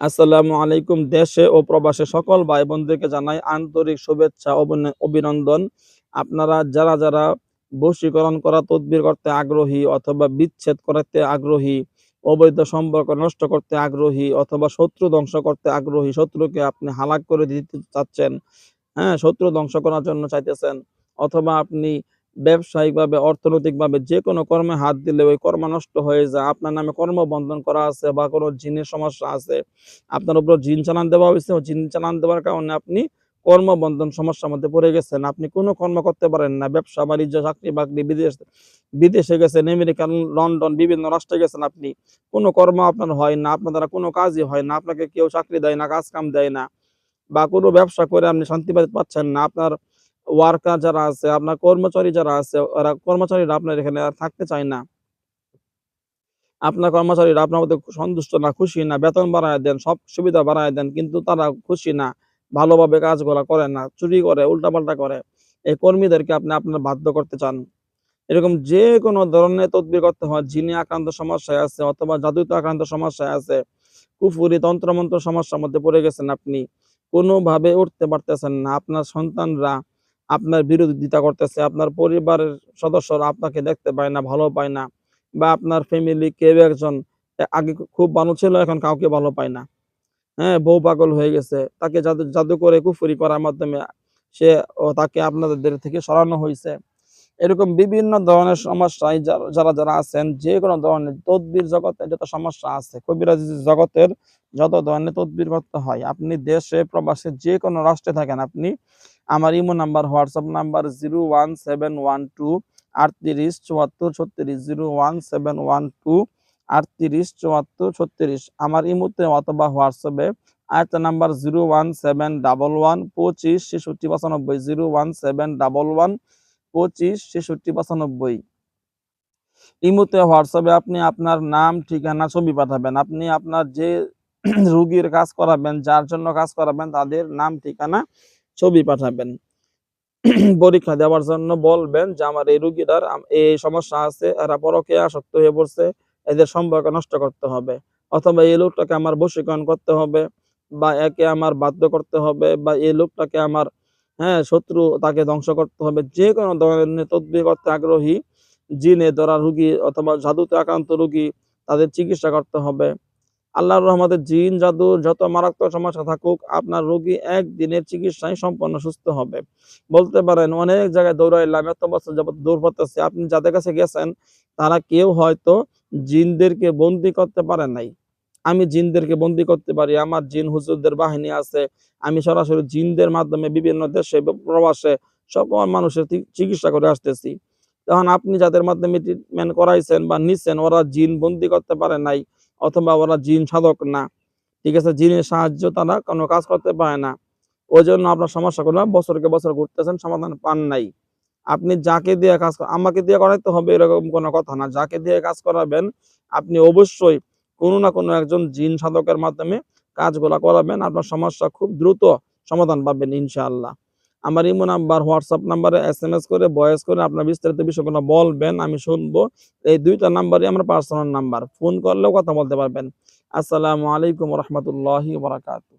আসসালামু আলাইকুম দেশে ও প্রবাসে সকল ভাই বোনদেরকে জানাই আন্তরিক শুভেচ্ছা অভিনন্দন। আপনারা যারা যারা বশীকরণ করা, তদবির করতে আগ্রহী অথবা বিচ্ছেদ করাতে আগ্রহী, অবৈধ সম্পর্ক নষ্ট করতে আগ্রহী অথবা শত্রু ধ্বংস করতে আগ্রহী, শত্রুকে আপনি হালাক করে দিতে চাচ্ছেন হ্যাঁ শত্রু ধ্বংস করার জন্য চাইতেছেন, অথবা আপনি ব্যবসায়িকভাবে, অর্থনৈতিকভাবে যে কোনো কর্মে হাত দিলে ওই কর্ম নষ্ট হয়ে যায়। আপনার নামে কর্মবন্ধন করা আছে বা কোনো জিনের সমস্যা আছে, আপনার উপর জিন চালান দেওয়া হয়েছে জিন চালান দেওয়ার কারণে আপনি কর্মবন্ধন সমস্যার মধ্যে পড়ে গেছেন। আপনি কোনো কর্ম করতে পারেন না। ব্যবসা, বাণিজ্য, চাকরি বাকরি বিদেশ, বিদেশে গেছেন আমেরিকা লন্ডন, বিভিন্ন রাষ্ট্রে গেছেন আপনি। কোনো কর্ম আপনার হয় না, আপনার দ্বারা কোনো কাজই হয় না, আপনাকে কেউ চাকরি দেয় না কাজ কাম দেয় না বা কোনো ব্যবসা করে আপনি শান্তি পাচ্ছেন না। আপনার ওয়ার্কার যারা আছে, আপনার কর্মচারী যারা আছে, ওরা কর্মচারীরা আপনার এখানে থাকতে চায় না। আপনার কর্মচারীরা আপনার মধ্যে সন্তুষ্ট না, খুশি না, বেতন বাড়ায় দেন, সব সুবিধা বাড়ায় দেন, কিন্তু তারা খুশি না, ভালোভাবে কাজগুলা করে না, চুরি করে, উল্টাপাল্টা করে। এই কর্মীদেরকে আপনি আপনার বাধ্য করতে চান। এরকম যে কোনো ধরনের তদবির করতে হয়, জিনে আক্রান্ত সমস্যায় আছে অথবা জাদুতে আক্রান্ত সমস্যায় আছে, কুফুরি তন্ত্রমন্ত্র সমস্যার মধ্যে পড়ে গেছেন আপনি, কোনোভাবে উঠতে পারতেছেন না। আপনার সন্তানরা আপনার বিরোধিতা করতেছে, আপনার পরিবারের সদস্যরা আপনাকে দেখতে পায় না, ভালো পায় না, বা আপনার ফ্যামিলি কেউ একজন আগে খুব ভালো ছিল, এখন কাউকে ভালো পায় না। হ্যাঁ বউ পাগল হয়ে গেছে, তাকে জাদু জাদু করে কুফুরি করার মাধ্যমে সে তাকে আপনাদের থেকে সরানো হয়েছে। এরকম বিভিন্ন ধরনের সমস্যায় যারা যারা যারা আছেন, যে কোনো ধরনের তদবির জগতে যত সমস্যা আছে, কবিরাজি জগতের যত ধরনের তদবির করতে হয়, আপনি দেশে, প্রবাসে যে কোনো রাষ্ট্রে থাকেন, আপনি আমার imo number, WhatsApp number zero one seven one two, আটত্রিশ, চুয়াত্তর, ছত্রিশ, zero one seven one two, আটত্রিশ, চুয়াত্তর, ছত্রিশ। আমার ইমোতে অথবা হোয়াটসঅ্যাপে আরেকটা number zero one seven double one, পঁচিশ, ছেষট্টি, পঁচানব্বই, zero one seven double one, পঁচিশ, ছেষট্টি, পঁচানব্বই। ইমোতে, হোয়াটসঅ্যাপে আপনি আপনার নাম, ঠিকানা, ছবি পাঠাবেন। আপনি আপনার যে রুগীর কাজ করাবেন, যার জন্য কাজ করাবেন, তাদের নাম, ঠিকানা ছবি পাঠাবেন। পরীক্ষা দেওয়ার জন্য বলবেন যে, আমার এই রুগীটার এই সমস্যা আছে, এরা পরকে আসক্ত হয়ে পড়ছে, এদের সম্পর্ক নষ্ট করতে হবে। অথবা এই লোকটাকে আমার বশীকরণ করতে হবে, বা একে আমার বাধ্য করতে হবে, বা এই লোকটাকে আমার হ্যাঁ শত্রু তাকে ধ্বংস করতে হবে। যে কোনো ধরনের তদবির করতে আগ্রহী, জিনে ধরা রুগী অথবা জাদুতে আক্রান্ত রুগী তাদের চিকিৎসা করতে হবে। আল্লাহর রহমতে জিন, জাদু যত মারাত্মক সমস্যা থাকুক, আপনার রোগী একদিনের চিকিৎসায় সম্পূর্ণ সুস্থ হবে। বলতে পারেন, অনেক জায়গায় দৌড়াইলাম এত বছর যাবত দৌড় করতেছি। আপনি যাদের কাছে গেছেন, তারা কেউ হয়তো জিনদেরকে বন্দি করতে পারে নাই। আমি জিনদেরকে বন্দি করতে পারি, আমার জিন হুজুরদের বাহিনী আছে। আমি সরাসরি জিনদের মাধ্যমে বিভিন্ন দেশে, প্রবাসে সকল মানুষের চিকিৎসা করে আসতেছি। তখন আপনি যাদের মাধ্যমে ট্রিটমেন্ট করাইছেন বা নিছেন, ওরা জিন বন্দি করতে পারে নাই। অথবা ওরা জিন সাধক না। ঠিক আছে, জিনের সাহায্য তারা কোনো কাজ করতে পারে না। ওই জন্য আপনার সমস্যাগুলো বছরকে বছর ঘুরতেছেন, সমাধান পান নাই। আপনি যাকে দিয়ে কাজ আমাকে দিয়ে করাইতে হবে এরকম কোনো কথা না। যাকে দিয়ে কাজ করাবেন, আপনি অবশ্যই কোনো না কোনো একজন জিন সাধকের মাধ্যমে কাজগুলা করাবেন। আপনার সমস্যা খুব দ্রুত সমাধান পাবেন ইনশাআল্লাহ। আমার ইমো নাম্বার, হোয়াটসঅ্যাপ নাম্বারে এস এম এস করে, ভয়েস করে আপনার বিস্তারিত বিষয়গুলো বলবেন, আমি শুনব। এই দুইটা নাম্বারই আমার পার্সোনাল নাম্বার। ফোন করলেও কথা বলতে পারবেন। আসসালামু আলাইকুম রহমতুল্লাহি বারাকাতুহ।